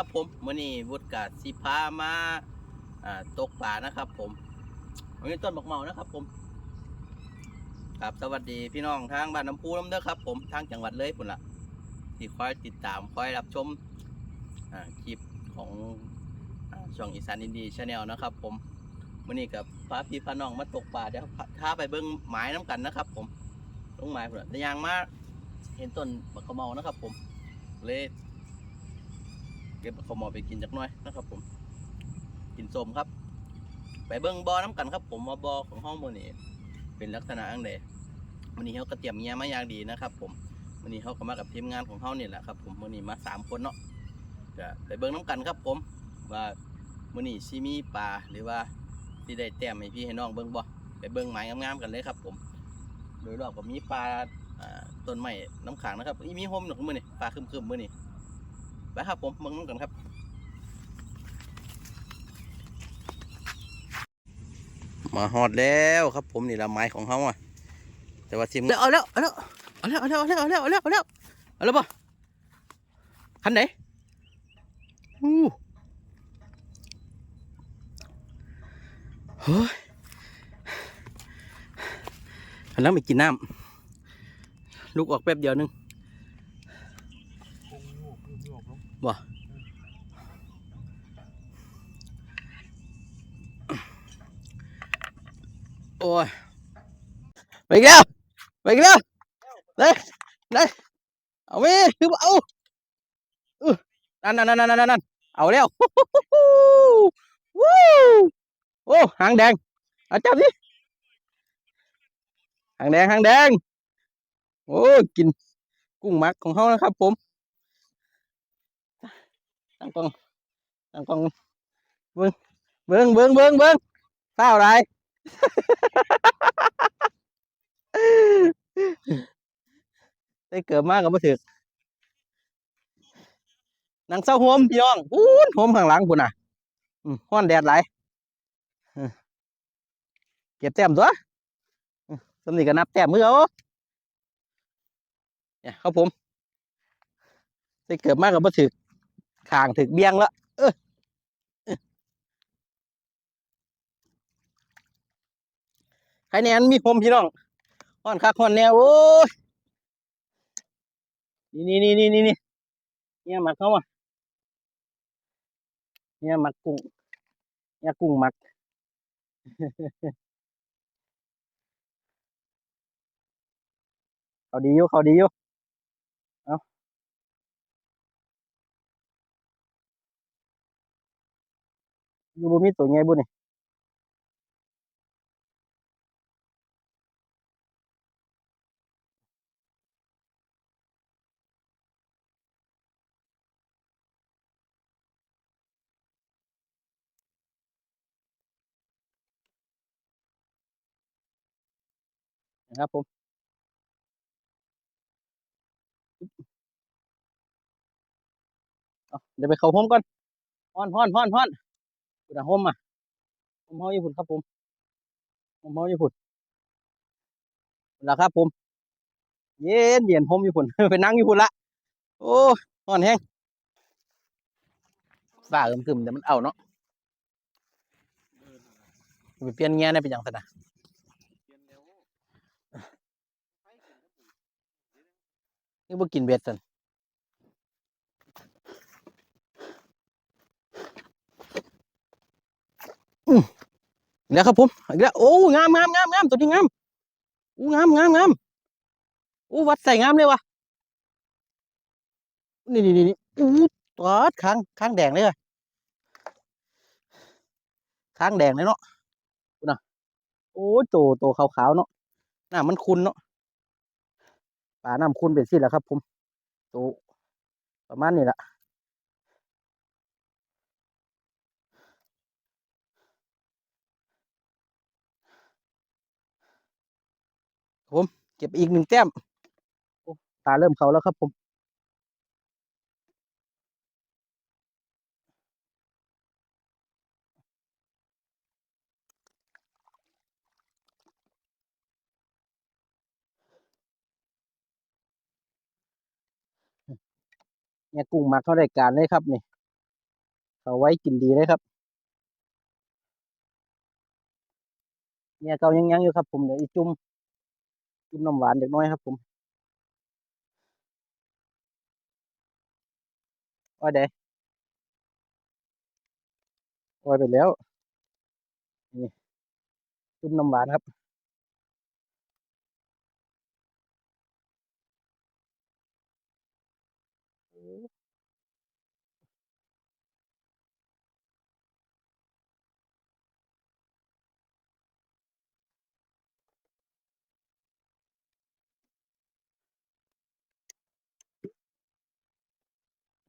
นะครับผมมื่อนี้วุฒิกาสิพามาตกปลานะครับ ผมวันนี้ต้นบักเมานะครับ ผมครับสวัสดีพี่น้องทางบ้านน้ำพุน้ำเด้อครับ ผมทางจังหวัดเลยปุ่นละที่คอยติดตามคอยรับชมคลิปของอช่องอีสานอินดีชาแนลนะครับ ผมมื่อนี้กับพาพี่พาน้องมาตกปลาเดี๋ยวพาไปเบิ้งหมายน้ำกันนะครับ ผมลงหมายพุ่นละแต่ยางมาเห็นต้นบักเมานะครับ ผมเลย เก็บข้าวหมอไปกินจักหน่อยนะครับ ผม กินส้มครับ ไปเบิ้งบอน้ำกันครับ ผมว่าบอของห้องโมนี่เป็นลักษณะอังเดวันนี้เขาก็เตรียมเงี้ยมาอย่างดีนะครับ ผมวันนี้เขาก็มากับทีมงานของเขาเนี่แหละครับ ผมวันนี้มาสามคนเนาะจะไปเบิ้งน้ำกันครับ ผมว่าวันนี้ซีมีปลาหรือว่าที่ได้แต้มให้พี่ให้น้องเบิ้งบ่ไปเบิ้งหมายงามๆกันเลยครับ ผม โดยรอบก็มีปลาต้นไม้น้ำขังนะครับอีมีโฮมหนึ่งมือนี่ปลาคึมๆมือนี่ ไปครับผมเบิ่งน้ำกันครับมาฮอดแล้วครับผมนี่ละไม้ของเขาอะแต่ว่าทีมเอาแล้วเอาแล้วเอาแล้วเอาแล้วเอาแล้วเอาแล้วเอาแล้วเอาแล้วเอาแล้วป่ะคันไหนอู้เฮ้ยคันแล้วไม่กินน้ำลูกออกแป๊บเดียวนึง บ่โอ้ยไปกแล้วไปกแล้วเลยเลยเอาไปคือเอาอื้อนั่นนั่นนั่นนั่นนั่นเอาแล้ววู้โอ้หางแดงเอาจับสิหางแดงหางแดงโอ้ยกินกุ้งมักของเขานะครับผม ตั้งกล้องตั้งกล้องเบิ้งเบิ้งเบิ้งเบิ้งเบิ้งเฝ้าอะไรได้เกิดมากกับมาถึกนางเศร้าโฮมพี่น้องอู้นโฮมข้างหลังพุ่นน่ะอืมฮ้อนแดดไหลเก็บแต้มตัวสำนีก็นับแต้มมือเอาเนี่ยครับผมได้เกิดมากกับมาถึก ข้างถึกเบี้ยงแล้วใครแนนมีผมพี่น้องฮ้อนคักฮ้อนแนวโอ้ยนี่นี่นี่นี่นี่นเนี่ยหมักเขาอะเนี่ยหมักกุ้งเนี่ยกุ้งหมักเขาดีอยู่เขาดีอยู่เอา อยู่บ่มีตัวใหญ่บุนี่นะครับผมเอาเดี๋ยวไปเข้าห้องก่อนฮ้อนฮ้อนฮ้อนฮ้อน พุ่นน่ะห้องอะห้องเฮาอยู่พุ่นครับผมห้องเฮาอยู่พุ่นนล่ะครับผมเย็นเย็นผมอยู่พุ่นไปนั่งอยู่พุ่นละโอ้ยฮ้อนแฮงบ้าเอิมกึมแต่มันเอาเนาะไปเปลี่ยนเงี้ยได้เป็นหยังซั่นะนี่บ่กินเบ็ดสันอืม อีกแล้วครับผมอีกแล้วโอ้งามงามงามงามตัวนี้งามอู้งามงามงามอู้วัดใส่งามเลยวะนี่นี่นี่อู้ตัวค้างค้างแดงเลยค้างแดงเลยเนาะดูนะโอ้โตโตขาวๆเนาะน้ำมันคุณเนาะปลาน้ำคุณเป็นสิแหละครับ ผมโตประมาณนี้แหละ ผมเก็บอีกหนึ่งแต้มโอ้ตาเริ่มเขาแล้วครับผมเนี่ยกุ้งหมักเขาได้การเลยครับนี่เขาไว้กินดีเลยครับเนี่ยเกายังยังอยู่ครับผมเดี๋ยวอีจุ่ม จุ่มน้ำหวานเด็กน้อยครับผมอ้อยเดอ้อยไปแล้วนี่จุ่มน้ำหวานครับ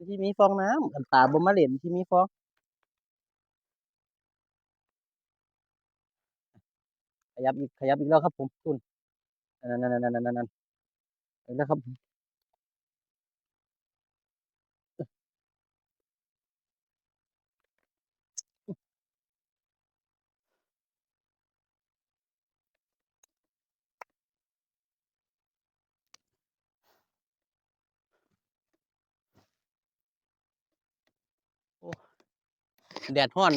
ที่มีฟองน้ำอันตาบ่มาเล่นที่มีฟองขยับอีกขยับอีกแล้วครับผมตุณนั่นนั่นนั่นนั่นนั่นนั่นแล้วครับ แดดห้อน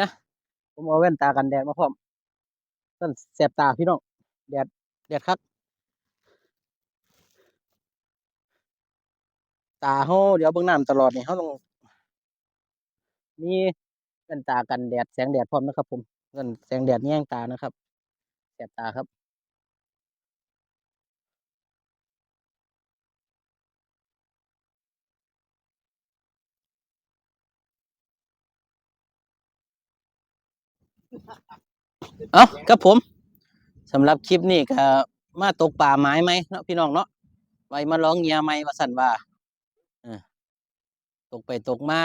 นะผมเอาแว่นตากันแดดมาพร้อมต้นแสบตาพี่น้องแดดแดดคักตาเฮาเดี๋ยวเบิ่งน้ำตลอดนี่เฮาต้องมีแว่นตากันแดดแสงแดดพร้อมนะครับ ผมเงินแสงแดดแย่งตานะครับแสบตาครับ เอาครับผมสำหรับคลิปนี้ก็มาตกป่าไม้ไหมเนาะพี่น้องเนาะไว้มาร้องเงียไหมว่าสั่นว่าตกไปตกมา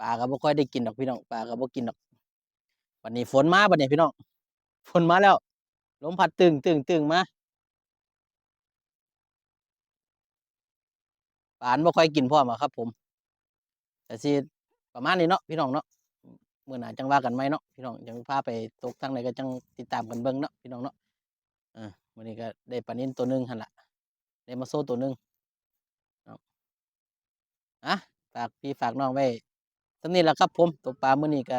ป่าก็บ่ค่อยได้กินดอกพี่น้องป่าก็บ่กินดอกวันนี้ฝนมาบัดนี้พี่น้องฝนมาแล้วลมพัดตึงตึงตึงมาป่านบ่ค่อยกินพร้อมอะครับ ผมแต่สิประมาณนี้เนาะพี่น้องเนาะ มื้อหนาจังว่ากันไหมเนาะพี่น้องจังพาไปตกทางไหนก็จังติดตามกันเบิ่งเนาะพี่น้องเนาะอ่าวันนี้ก็ได้ปลานินตัวหนึ่งหันละได้มาโซ่ตัวหนึ่งเอาอะฝากพี่ฝากน้องไว้สำนี้แหละครับผมตกปลาเมื้อนี้ก็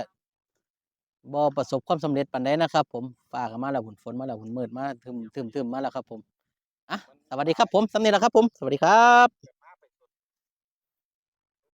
บ่ประสบความสำเร็จปานใดนะครับ ผมฟ้ากมาแล้วฝนฝนมาแล้วฝนมืดมาทึมทึมทึมมาแล้วครับผมอะสวัสดีครับผมสำนี้แหละครับผม สวัสดีครับ